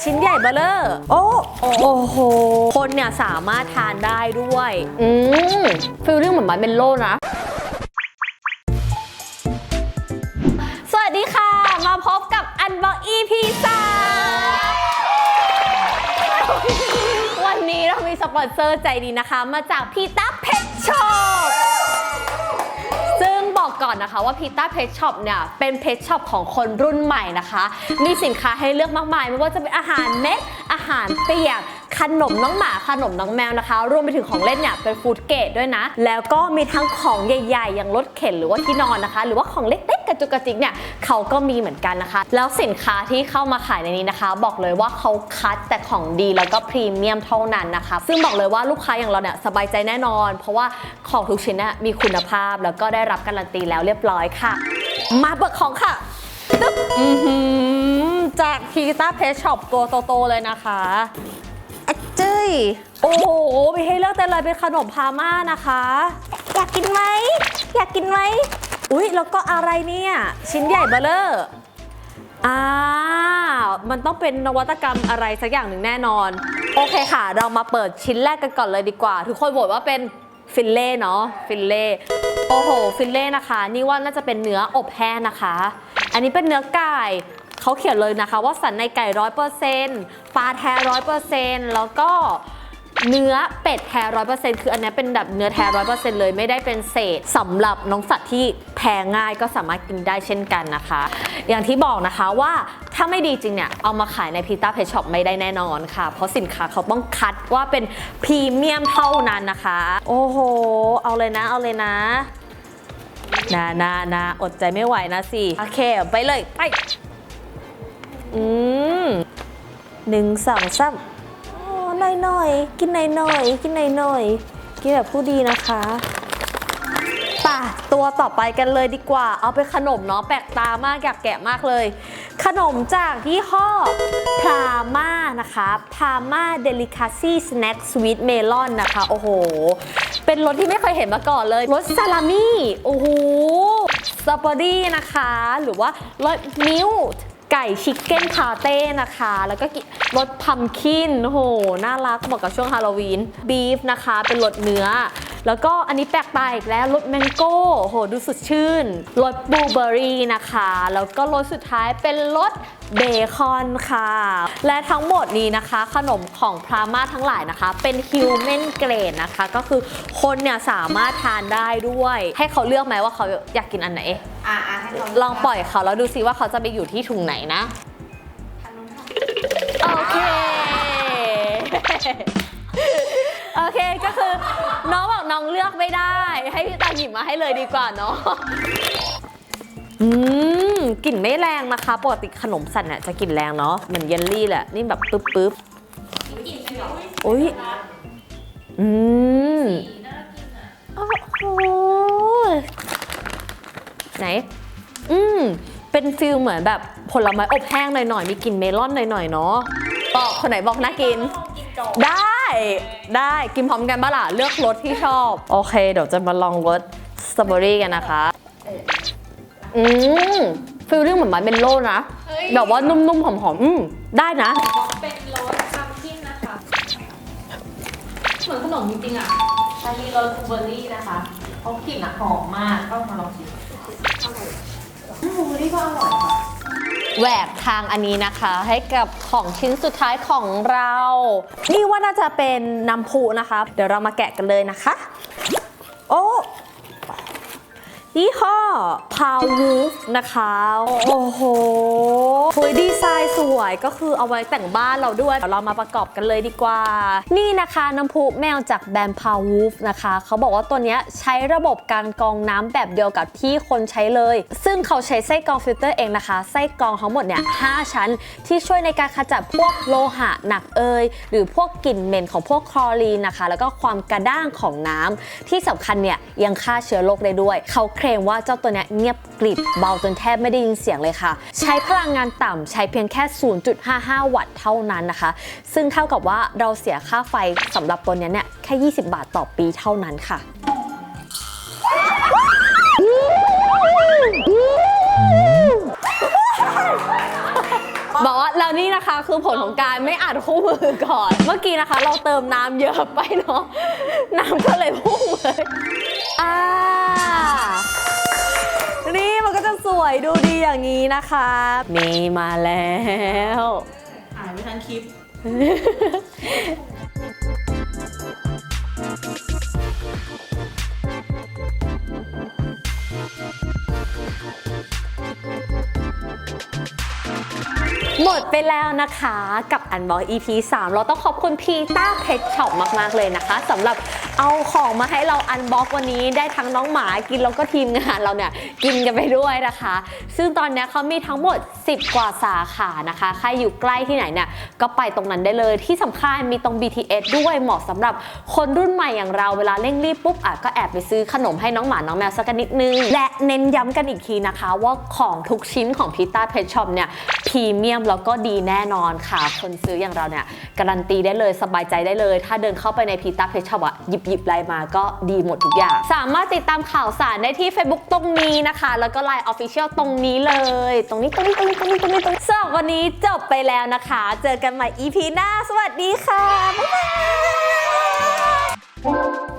ชิ้นใหญ่เบลเลอร์โอ้โอ้โห คนเนี่ยสามารถทานได้ด้วย อืมฟิลลิ่งเหมือนมันเป็นโลนะ สวัสดีค่ะ มาพบกับอันบ็อก EP สามวันนี้เรามีสปอนเซอร์ใจดีนะคะ มาจากพีต้าเพชชอปซึ่ง บอกก่อนนะคะว่าพีต้าเพชช็อปเนี่ยเป็นเพชช็อปของคนรุ่นใหม่นะคะ มีสินค้าให้เลือกมากมาย ไม่ว่าจะเป็นอาหารเม็ด อาหารเปียกขนมน้องหมาขนมน้องแมวนะคะ รวมไปถึงของเล่นเนี่ยเป็นฟู้ดเกรดด้วยนะ แล้วก็มีทั้งของใหญ่ ๆ อย่างรถเข็นหรือว่าที่นอนนะคะ หรือว่าของเล็กๆก ระจุกกระจิกเนี่ยเขาก็มีเหมือนกันนะคะ แล้วสินค้าที่เข้ามาขายในนี้นะคะ บอกเลยว่าเขาคัดแต่ของดีแล้วก็พรีเมียมเท่านั้นนะคะ ซึ่งบอกเลยว่าลูกค้าอย่างเราเนี่ยสบายใจแน่นอน เพราะว่าของทุกชิ้นเนี่ยมีคุณภาพแล้วก็ได้รับการันตีแล้วเรียบร้อยค่ะ มาเปิดของค่ะตึ๊บจากพีตาเพชช็อปตัวโตๆเลยนะคะอะเจ้ยโอ้โหมีให้เลือกแต่ลยเป็นขนมพาม่านะคะ อยากกินไหม อยากกินไหม อุ๊ยแล้วก็อะไรเนี่ย ชิ้นใหญ่เบลเลอร์อ่ามันต้องเป็นนวัตกรรมอะไรสักอย่างหนึ่งแน่นอน โอเคค่ะ เรามาเปิดชิ้นแรกกันก่อนเลยดีกว่า ทุกคนบอกว่าเป็นฟิลเล่เนาะฟิลเล่โอ้โห ฟิลเล่นะคะ นี่ว่าน่าจะเป็นเนื้ออบแห้งนะคะ อันนี้เป็นเนื้อไก่เขาเขียนเลยนะคะ ว่าสันในไก่ร้อยเปอร์เซนต์ปลาแท้ร้อยเปอร์เซนต์แล้วก็ เนื้อเป็ดแท้ร้อยเปอร์เซ็นต์คืออันนี้เป็นแบบเนื้อแท้ร้อยเปอร์เซ็นต์เลยไม่ได้เป็นเศษสำหรับน้องสัตว์ที่แพ้ง่ายก็สามารถกินได้เช่นกันนะคะ อย่างที่บอกนะคะว่าถ้าไม่ดีจริงเนี่ย เอามาขายในพีตาเพชช็อปไม่ได้แน่นอนค่ะ เพราะสินค้าเขาต้องคัดว่าเป็นพรีเมียมเท่านั้นนะคะ โอ้โห เอาเลยนะเอาเลยนะนานานาอดใจไม่ไหวนะสิ โอเค ไปเลย ไป อืมหนึ่งสองสาม หน่อยหน่อยๆกินหน่อยหน่อยๆกินหน่อยหน่อยๆกินแบบผู้ดีนะคะป่ะตัวต่อไปกันเลยดีกว่า เอาไปขนมเนาะแปลกตามากอยากแกะมากเลย ขนมจากยี่ห้อพาม่านะคะพาม่าเดลิคาซี่สแน็คสวีทเมลอนนะคะ โอ้โห เป็นรสที่ไม่เคยเห็นมาก่อนเลยรสซาลามี่โอ้โหสตรอเบอรี่นะคะ หรือว่ารสมิลค์ ไก่ชิคเก้นพาเต้นะคะ แล้วก็รสพัมคินโอ้โห น่ารักเหมาะกับช่วงฮาโลวีนบีฟนะคะ เป็นรสเนื้อ แล้วก็อันนี้แปลกตาอีกแล้วรสแมงโก้โอ้โหดูสดชื่นรสบลูเบอร์รี่นะคะ แล้วก็รสสุดท้ายเป็นรสเบคอนค่ะ และทั้งหมดนี้นะคะ ขนมของพรามาทั้งหลายนะคะ เป็นฮิวแมนเกรดนะคะ ก็คือคนเนี่ยสามารถทานได้ด้วย ให้เขาเลือกไหมว่าเขาอยากกินอันไหน อ่าอ่าให้เขาลองปล่อยเขาแล้วดูซิว่าเขาจะไปอยู่ที่ถุงไหนนะ น้องบอกน้องเลือกไม่ได้ ให้พี่ตาหยิบมาให้เลยดีกว่าเนาะอืมกลิ่นไม่แรงนะคะปกติขนมสัตว์เนี่ยจะกลิ่นแรงเนาะเหมือนเยลลี่แหละนี่แบบปึ๊บปึ๊บอุ้ยอืมโอ้โหไหน อืมเป็นฟิลเหมือนแบบผลไม้อบแห้งหน่อยๆ มีกลิ่นเมลอนหน่อยๆ เนาะบอกคนไหนบอกน่ากิน ได้ ได้กินพร้อมกันบ้าล่ะเลือกรสที่ชอบ โอเค เดี๋ยวจะมาลองรสสตรอเบอรี่กันนะคะ อืมฟิลลิ่งเหมือนมันเป็นโลนะแบบว่านุ่มๆหอมๆอืมได้นะเป็นรสซัมคินนะคะ เหมือนขนมจริงๆอะ อันนี้รสบลูเบอร์รี่นะคะเขากลิ่นหอมมาก ต้องมาลองชิมบลูเบอร์รี่ก็อร่อยค่ะ แหวกทางอันนี้นะคะ ให้กับของชิ้นสุดท้ายของเรา นี่ว่าน่าจะเป็นน้ำพุนะคะ เดี๋ยวเรามาแกะกันเลยนะคะ ยี่ห้อ Power Wolf นะคะ โอ้โหคุยดีไซน์สวยก็คือเอาไว้แต่งบ้านเราด้วย เดี๋ยวเรามาประกอบกันเลยดีกว่า นี่นะคะน้ำพุแมวจากแบรนด์ Power Wolf นะคะ เขาบอกว่าตัวนี้ใช้ระบบการกรองน้ำแบบเดียวกับที่คนใช้เลย ซึ่งเขาใช้ไส้กรองฟิลเตอร์เองนะคะ ไส้กรองทั้งหมดเนี่ย5ชั้น ที่ช่วยในการขจัดพวกโลหะหนักเอย หรือพวกกลิ่นเหม็นของพวกคลอรีนนะคะ แล้วก็ความกระด้างของน้ำที่สำคัญเนี่ยยังฆ่าเชื้อโรคได้ด้วยเขาเคลมว่าเจ้าตัวเนี้ยเงียบกริบเบาจนแทบไม่ได้ยินเสียงเลยค่ะ ใช้พลังงานต่ำใช้เพียงแค่ 0.55 วัตต์เท่านั้นนะคะ ซึ่งเท่ากับว่าเราเสียค่าไฟสำหรับตัวเนี้ยเนี่ยแค่ 20 บาทต่อปีเท่านั้นค่ะบอกว่าเรานี่นะคะคือผลของการไม่อัดคู่มือก่อน เมื่อกี้นะคะ เราเติมน้ำเยอะไปเนาะน้ำก็เลยพุ่งเลยอ่า สวยดูดีอย่างนี้นะคะนี่มาแล้วอ่านไม่ทันคลิป หมดไปแล้วนะคะกับ Unbox EP 3 เราต้องขอบคุณพีต้าเพชช็อปมาก ๆ เลยนะคะสำหรับเอาของมาให้เรา Unbox วันนี้ได้ทั้งน้องหมากินแล้วก็ทีมงานเราเนี่ยกินกันไปด้วยนะคะ ซึ่งตอนนี้เขามีทั้งหมด 10 กว่าสาขานะคะ ใครอยู่ใกล้ที่ไหนเนี่ยก็ไปตรงนั้นได้เลยที่สำคัญมีตรง BTS ด้วยเหมาะสำหรับคนรุ่นใหม่อย่างเราเวลาเร่งรีบปุ๊บอะก็แอบไปซื้อขนมให้น้องหมาน้องแมวสักนิดนึง และเน้นย้ำกันอีกทีนะคะ ว่าของทุกชิ้นของพิต้าเพชช็อปเนี่ยพรีเมียมแล้วก็ดีแน่นอนค่ะ คนซื้ออย่างเราเนี่ยการันตีได้เลยสบายใจได้เลย ถ้าเดินเข้าไปในพิต้าเพชช็อปอะหยิบบหยิบไลน์มาก็ดีหมดทุกอย่าง สามารถติดตามข่าวสารได้ที่ Facebook ตรงนี้นะคะ แล้วก็ Line Official ตรงนี้เลย ตรงนี้ตรงนี้ตรงนี้ตรงนี้ตรงนี้ตรงนี้สำหรับวันนี้จบไปแล้วนะคะ เจอกันใหม่ EP หน้า สวัสดีค่ะบ๊ายบาย